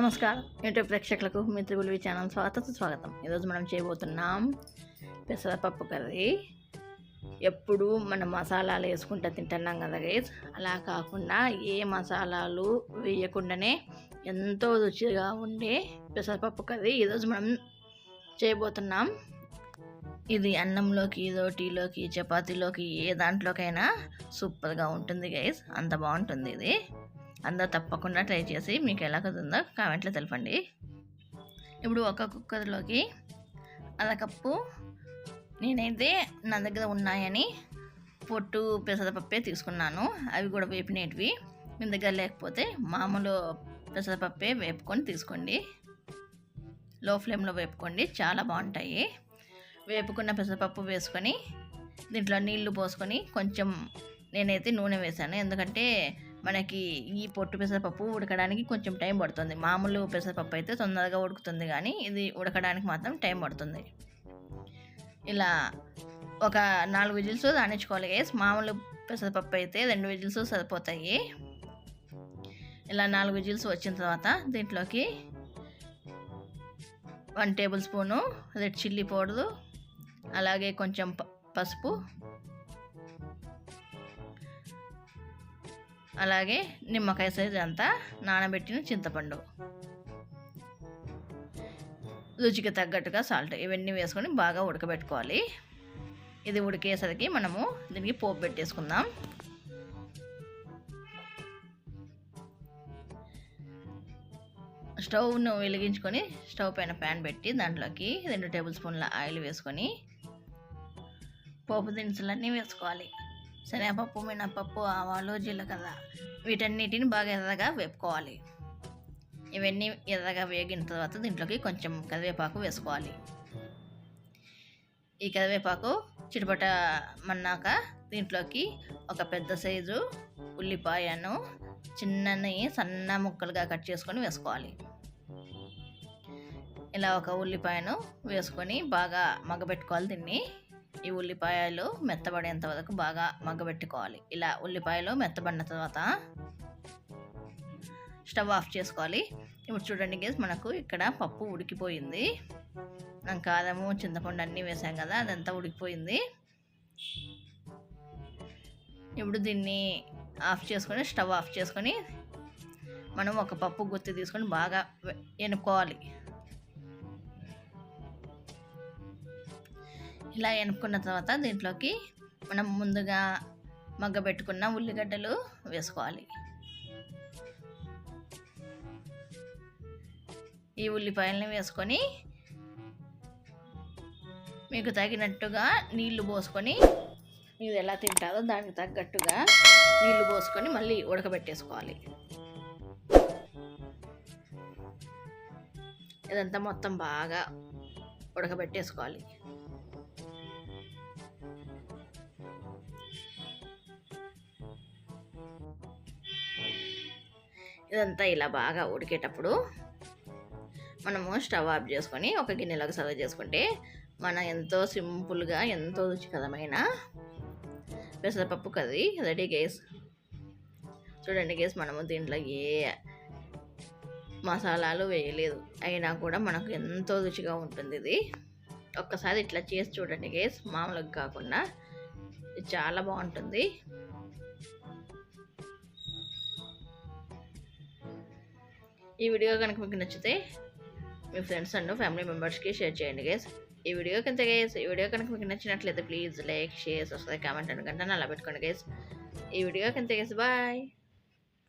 నమస్కారం. యూట్యూబ్ ప్రేక్షకులకు మిత్రులు ఛానల్ స్వాగతం స్వాగతం. ఈరోజు మనం చేయబోతున్నాం పెసరపప్పు కర్రీ. ఎప్పుడు మనం మసాలాలు వేసుకుంటూ తింటున్నాం కదా గైస్ అలా కాకుండా ఏ మసాలాలు వేయకుండానే ఎంతో రుచిగా ఉండే పెసరపప్పు కర్రీ ఈరోజు మనం చేయబోతున్నాం. ఇది అన్నంలోకి రోటీలోకి చపాతీలోకి ఏ దాంట్లోకైనా సూపర్గా ఉంటుంది గైస్ అంత బాగుంటుంది ఇది. అందరూ తప్పకుండా ట్రై చేసి మీకు ఎలా కుదిరిందో కామెంట్లో తెలపండి. ఇప్పుడు ఒక కుక్కర్లోకి అరకప్పు నేనైతే నా దగ్గర ఉన్నాయని పొట్టు పెసరపప్పే తీసుకున్నాను. అవి కూడా వేపినేటివి మీ దగ్గర లేకపోతే మామూలు పెసరపప్పే వేపుకొని తీసుకోండి. లో ఫ్లేమ్లో వేపుకోండి. చాలా బాగుంటాయి. వేపుకున్న పెసరపప్పు వేసుకొని దీంట్లో నీళ్ళు పోసుకొని కొంచెం నేనైతే నూనె వేసాను ఎందుకంటే మనకి ఈ పొట్టు పెసరపప్పు ఉడకడానికి కొంచెం టైం పడుతుంది. మామూలు పెసరపప్పు అయితే తొందరగా ఉడుకుతుంది కానీ ఇది ఉడకడానికి మాత్రం టైం పడుతుంది. ఇలా ఒక నాలుగు విజిల్స్ రాణించుకోవాలి గేస్ మామూలు పెసరపప్పు అయితే రెండు విజిల్స్ సరిపోతాయి. ఇలా నాలుగు విజిల్స్ వచ్చిన తర్వాత దీంట్లోకి one tablespoon red chilli powder అలాగే కొంచెం ప- పసుపు అలాగే నిమ్మకాయ సైజ్ అంతా నానబెట్టిన చింతపండు. రుచికి తగ్గట్టుగా సాల్ట్ ఇవన్నీ వేసుకొని బాగా ఉడకబెట్టుకోవాలి. ఇది ఉడికేసరికి మనము దీనికి పోపు పెట్టేసుకుందాం. స్టవ్ను వెలిగించుకొని స్టవ్ పైన ప్యాన్ పెట్టి దాంట్లోకి రెండు టేబుల్ స్పూన్ల ఆయిల్ వేసుకొని పోపు దినుసులన్నీ వేసుకోవాలి. శనగపప్పు మినపప్పు ఆవాలు జీలకర్ర వీటన్నిటిని బాగా ఎర్రగా వేపుకోవాలి. ఇవన్నీ ఎర్రగా వేగిన తర్వాత దీంట్లోకి కొంచెం కరివేపాకు వేసుకోవాలి. ఈ కరివేపాకు చిటపట మన్నాక దీంట్లోకి ఒక పెద్ద సైజు ఉల్లిపాయను చిన్నని సన్న ముక్కలుగా కట్ చేసుకొని వేసుకోవాలి. ఇలా ఒక ఉల్లిపాయను వేసుకొని బాగా మగ్గబెట్టుకోవాలి దీన్ని. ఈ ఉల్లిపాయలు మెత్తబడేంత వరకు బాగా మగ్గబెట్టుకోవాలి. ఇలా ఉల్లిపాయలు మెత్తబడిన తర్వాత స్టవ్ ఆఫ్ చేసుకోవాలి. ఇప్పుడు చూడండి గేస్ మనకు ఇక్కడ పప్పు ఉడికిపోయింది. మనం కారము చింతపండు అన్నీ వేసాం కదా అదంతా ఉడికిపోయింది. ఇప్పుడు దీన్ని ఆఫ్ చేసుకొని స్టవ్ ఆఫ్ చేసుకొని మనం ఒక పప్పు గుత్తి తీసుకొని బాగా ఎనుకోవాలి ఇలా ఎనుక్కున్న తర్వాత దీంట్లోకి మనం ముందుగా మగ్గబెట్టుకున్న ఉల్లిగడ్డలు వేసుకోవాలి. ఈ ఉల్లిపాయలని వేసుకొని మీకు తగినట్టుగా నీళ్ళు పోసుకొని మీరు ఎలా తింటారో దానికి తగ్గట్టుగా నీళ్ళు పోసుకొని మళ్ళీ ఉడకబెట్టేసుకోవాలి. ఇదంతా మొత్తం బాగా ఉడకబెట్టేసుకోవాలి. ఇదంతా ఇలా బాగా ఉడికేటప్పుడు మనము స్టవ్ ఆఫ్ చేసుకొని ఒక గిన్నెలోకి సర్వ్ చేసుకుంటే మన ఎంతో సింపుల్గా ఎంతో రుచికరమైన పెసరపప్పు కర్రీ రెడీ గేస్. చూడండి గేస్ మనము దీంట్లో ఏ మసాలాలు వేయలేదు. అయినా కూడా మనకు ఎంతో రుచిగా ఉంటుంది ఇది. ఒక్కసారి ఇట్లా చేసి చూడండి గేస్ మామూలుగా కాకుండా ఇది చాలా బాగుంటుంది. ఈ వీడియో కనుక మీకు నచ్చితే మీ ఫ్రెండ్స్ అండ్ ఫ్యామిలీ మెంబర్స్కి షేర్ చేయండి గేస్ ఈ వీడియో కింద గేస్ ఈ వీడియో కనుక మీకు నచ్చినట్లయితే please like share subscribe comment అనుకుంటాను అలా పెట్టుకోండి గేస్ ఈ వీడియో కింద గేస్ బాయ్